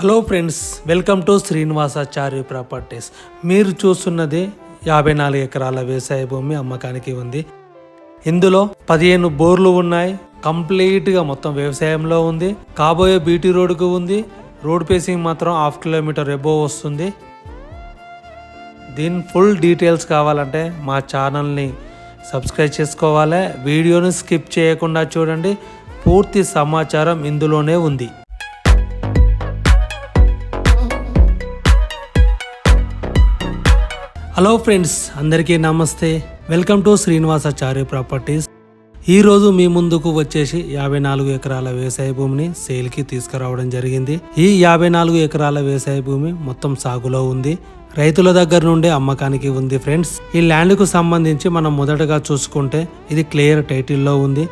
Hello friends welcome to Srinivasacharya properties మీరు చూస్తున్నది యాభై నాలుగు ఎకరాల వ్యవసాయ భూమి అమ్మకానికి ఉంది. ఇందులో పదిహేను బోర్లు ఉన్నాయి. కంప్లీట్గా మొత్తం వ్యవసాయంలో ఉంది. కాబోయే బీటీ రోడ్డుకు ఉంది. రోడ్ పేసింగ్ మాత్రం హాఫ్ కిలోమీటర్ ఎబో వస్తుంది. దీని ఫుల్ డీటెయిల్స్ కావాలంటే మా ఛానల్ని సబ్స్క్రైబ్ చేసుకోవాలి. వీడియోని స్కిప్ చేయకుండా చూడండి. పూర్తి సమాచారం ఇందులోనే ఉంది. హలో ఫ్రెండ్స్ అందరికీ నమస్తే. వెల్కమ్ టు శ్రీనివాసాచార్య ప్రాపర్టీస్ ఈరోజు మీ ముందుకు వచ్చేసి యాభై నాలుగు ఎకరాల వ్యవసాయ భూమిని సేల్కి తీసుకురావడం జరిగింది. ఈ యాభై నాలుగు ఎకరాల వ్యవసాయ భూమి మొత్తం సాగులో ఉంది. రైతుల దగ్గర నుండి అమ్మకానికి ఉంది ఫ్రెండ్స్ ఈ ల్యాండ్కు సంబంధించి మనం మొదటగా చూసుకుంటే ఇది క్లియర్ టైటిల్లో ఉంది.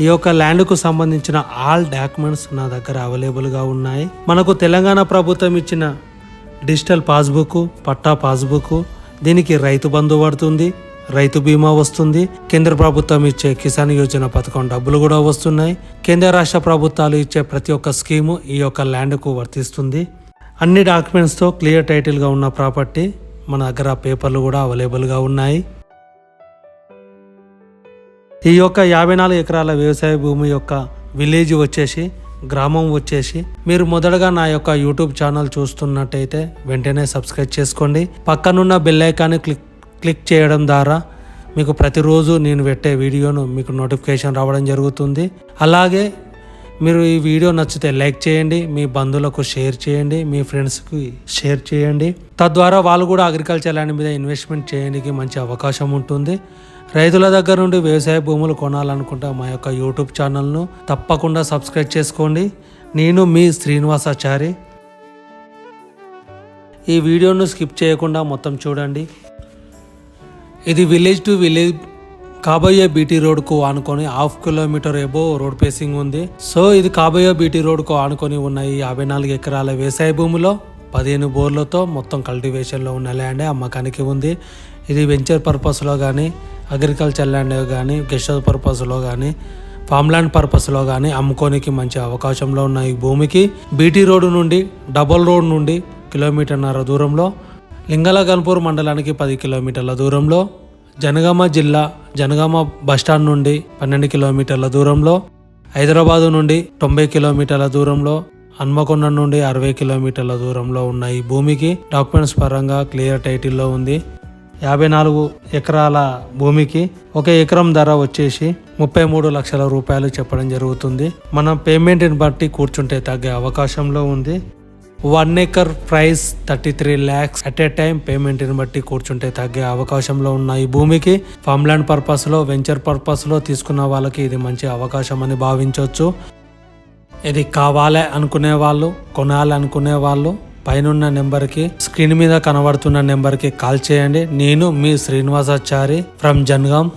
ఈ యొక్క ల్యాండ్కు సంబంధించిన ఆల్ డాక్యుమెంట్స్ నా దగ్గర అవైలబుల్గా ఉన్నాయి. మనకు తెలంగాణ ప్రభుత్వం ఇచ్చిన డిజిటల్ పాస్బుక్ పట్టా పాస్బుక్. దీనికి రైతు బంధు పడుతుంది రైతు బీమా వస్తుంది. కేంద్ర ప్రభుత్వం ఇచ్చే కిసాన్ యోజన పథకం డబ్బులు కూడా వస్తున్నాయి. కేంద్ర రాష్ట్ర ప్రభుత్వాలు ఇచ్చే ప్రతి ఒక్క స్కీము ఈ యొక్క ల్యాండ్కు వర్తిస్తుంది. అన్ని డాక్యుమెంట్స్తో క్లియర్ టైటిల్గా ఉన్న ప్రాపర్టీ మన దగ్గర పేపర్లు కూడా అవైలబుల్గా ఉన్నాయి. ఈ యొక్క యాభై నాలుగు ఎకరాల వ్యవసాయ భూమి యొక్క విలేజ్ వచ్చేసి గ్రామం వచ్చేసి మీరు మొదటగా నా యొక్క యూట్యూబ్ ఛానల్ చూస్తున్నట్టయితే వెంటనే సబ్స్క్రైబ్ చేసుకోండి. పక్కనున్న బెల్ ఐకాన్ని క్లిక్ క్లిక్ చేయడం ద్వారా మీకు ప్రతిరోజు నేను పెట్టే వీడియోను మీకు నోటిఫికేషన్ రావడం జరుగుతుంది. అలాగే మీరు ఈ వీడియో నచ్చితే లైక్ చేయండి మీ బంధువులకు షేర్ చేయండి మీ ఫ్రెండ్స్కి షేర్ చేయండి. తద్వారా వాళ్ళు కూడా అగ్రికల్చర్ ల్యాండ్ మీద ఇన్వెస్ట్మెంట్ చేయడానికి మంచి అవకాశం ఉంటుంది. రైతుల దగ్గర నుండి వ్యవసాయ భూములు కొనాలనుకుంటే మా యొక్క యూట్యూబ్ ఛానల్ను తప్పకుండా సబ్స్క్రైబ్ చేసుకోండి. నేను మీ శ్రీనివాసాచారి. ఈ వీడియోను స్కిప్ చేయకుండా మొత్తం చూడండి. ఇది విలేజ్ టు విలేజ్ కాబోయే బీటీ రోడ్కు ఆనుకొని half kilometre above road facing ఉంది. సో ఇది కాబోయే బీటీ రోడ్కు ఆనుకొని ఉన్న ఈ యాభై నాలుగు ఎకరాల వ్యవసాయ భూమిలో పదిహేను బోర్లతో మొత్తం కల్టివేషన్లో ఉన్న ల్యాండ్ అమ్మకానికి ఉంది. ఇది వెంచర్ పర్పస్లో కానీ అగ్రికల్చర్ ల్యాండ్ కానీ గెస్ట్ హౌస్ పర్పస్లో కానీ ఫామ్ ల్యాండ్ పర్పస్లో కానీ అమ్ముకోనికి మంచి అవకాశంలో ఉన్న ఈ భూమికి బీటీ రోడ్డు నుండి డబల్ రోడ్ నుండి కిలోమీటర్న్నర దూరంలో లింగల గన్పూర్ మండలానికి పది కిలోమీటర్ల దూరంలో జనగామ జిల్లా జనగామ బస్టాండ్ నుండి పన్నెండు కిలోమీటర్ల దూరంలో హైదరాబాదు నుండి తొంభై కిలోమీటర్ల దూరంలో హన్మకొండ నుండి అరవై కిలోమీటర్ల దూరంలో ఉన్న ఈ భూమికి డాక్యుమెంట్స్ పరంగా క్లియర్ టైటిల్లో ఉంది. యాభై నాలుగు ఎకరాల భూమికి ఒక ఎకరం ధర వచ్చేసి ముప్పై మూడు లక్షల రూపాయలు చెప్పడం జరుగుతుంది. మనం పేమెంట్ని బట్టి కూర్చుంటే తగ్గే అవకాశంలో ఉంది. One acre price thirty three lakhs at a time పేమెంట్ని బట్టి కూర్చుంటే తగ్గే అవకాశంలో ఉన్న ఈ భూమికి ఫామ్ ల్యాండ్ పర్పస్లో వెంచర్ పర్పస్లో తీసుకున్న వాళ్ళకి ఇది మంచి అవకాశం అని భావించవచ్చు ఇది కావాలి అనుకునే వాళ్ళు కొనాలి అనుకునే వాళ్ళు పైనున్న నెంబర్కి స్క్రీన్ మీద కనబడుతున్న నెంబర్కి కాల్ చేయండి. నేను మీ శ్రీనివాసాచారి ఫ్రమ్ జన్గాం.